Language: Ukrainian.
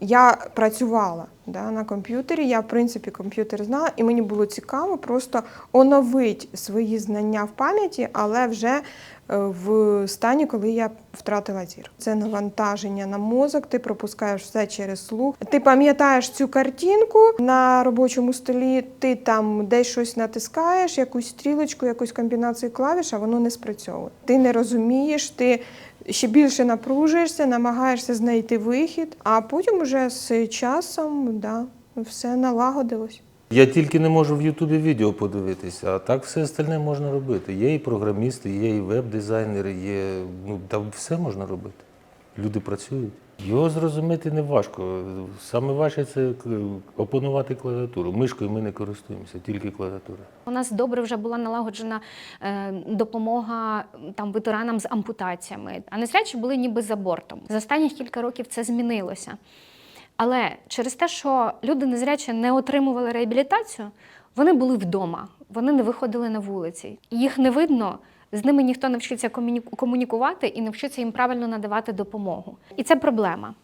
Я працювала да, на комп'ютері, я в принципі комп'ютер знала, і мені було цікаво просто оновити свої знання в пам'яті, але вже в стані, коли я втратила зір. Це навантаження на мозок, ти пропускаєш все через слух. Ти пам'ятаєш цю картинку на робочому столі, ти там десь щось натискаєш, якусь стрілочку, якусь комбінацію клавіш, а воно не спрацьовує. Ти не розумієш, ти ще більше напружуєшся, намагаєшся знайти вихід, а потім уже з часом да, все налагодилось. Я тільки не можу в Ютубі відео подивитися, а так все остальне можна робити. Є і програмісти, є і веб-дизайнери, є. Ну, там все можна робити. Люди працюють. Його зрозуміти не важко. Саме важче це опанувати клавіатуру. Мишкою ми не користуємося, тільки клавіатура. У нас добре вже була налагоджена е, допомога там ветеранам з ампутаціями, а незрячі були ніби за бортом. За останні кілька років це змінилося. Але через те, що люди незрячі не отримували реабілітацію, вони були вдома, вони не виходили на вулиці. Їх не видно, з ними ніхто не вчиться комуні- комунікувати і не вчиться їм правильно надавати допомогу. І це проблема.